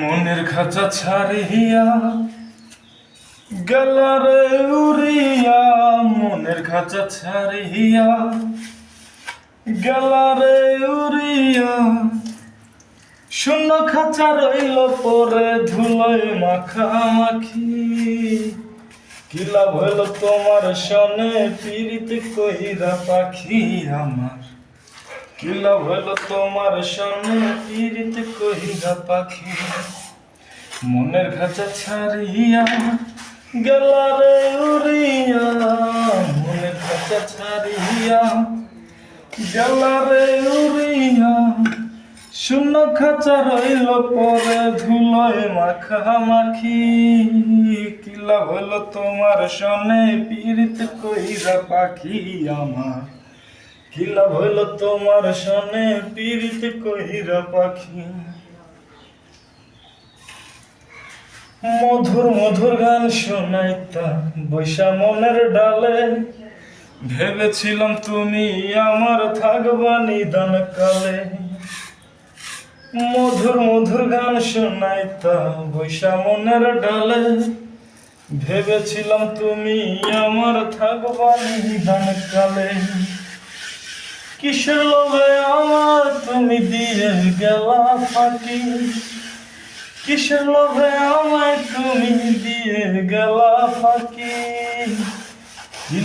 মনের খাঁচা ছাড়িয়া গেলারে উড়িয়া, মনের খাঁচা ছাড়িয়া গেলারে উড়িয়া, শূন্য খাঁচা রইল পরে ধুলোয় মাখামাখি। কি লাভ হইল তোমার সনে? পীড়িত কইরা পাখি আমার। কি লাভ তোমার সনে পীড়িত কইরা পাখি। মনের খাঁচা ছাড়িয়া গেলারে উড়িয়া। মনের খাঁচা ছাড়িয়া গেলারে উড়িয়া। শূন্য খাঁচা রইল পরে ধুলোয় মাখামাখি কি লাভ হইল তোমার সনে পীড়িত কইরা পাখি আমার। কি লাভ তোমার সনে পীড়িত কইরা পাখি। মধুর মধুর গান শোনাইতা বৈশা মনের ডালে। ভেবেছিলাম তুমি আমার থাকবা নিদান কালে মধুর মধুর গান শোনাইতা বৈশা মনের ডালে। ভেবেছিলাম তুমি আমার থাকবা নিদান কালে কিসের লোভে আমার তুমি দিয়ে গেলা ফাঁকি? কিসের লোভে আমায় তুমি দিয়ে গেলা ফাঁকি?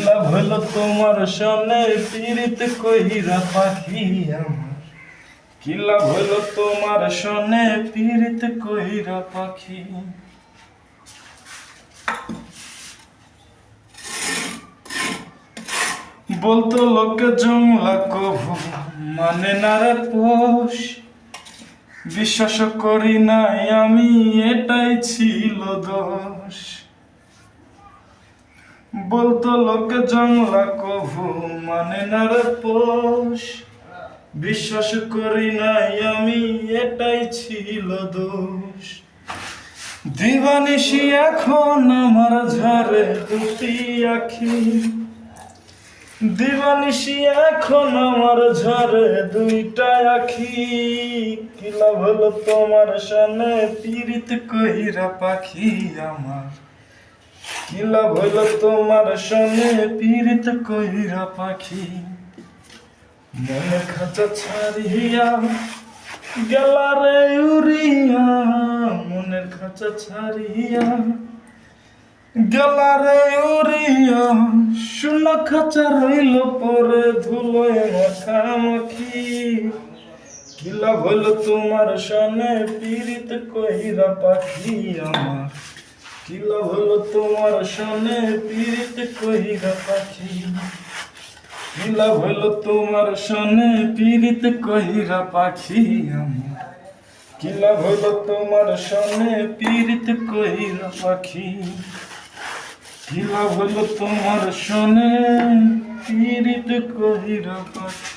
লাভ হইল তোমার সনে পীড়িত কইরা পাখি আমার? কি লাভ হইল তোমার সনে পীড়িত কইরা পাখি? বলতো লোকে জংলা কভু মানে না রে পোষ। বিশ্বাস করি নাই আমি, এটাই ছিল দোষ। বলতো লোকে জংলা কভু মানে না রে পোষ। বিশ্বাস করি নাই আমি, এটাই ছিল দোষ। দিবানিশি এখন আমার ঝাড়ে দুটি আখি। দিবানিশি এখন আমার ঝরে দুইটা আখি। কি লাভ হলো তোমার সনে পীড়িত কইরা পাখি আমার। কি লাভ হলো তোমার সনে পীড়িত কইরা পাখি। মনে খাঁচা ছাড়িয়া গেলারে উড়িয়া। মনের খাঁচা ছাড়িয়া গেলারে উড়িয়া শূন্য খাঁচা রইল পরে ধুলোয় মাখামাখি লাভ হইল তোমার সনে পীড়িত কইরা পাখি আমার? লাভ হইল তোমার সনে পীড়িত কইরা পাখি? লাভ হইল তোমার সনে পীড়িত কইরা পাখি আমার? কি লাভ হইল তোমার সনে পীড়িত কইরা পাখি? কি লাভ হলো তোমার শোনে পীড়িত কহিরা পাখি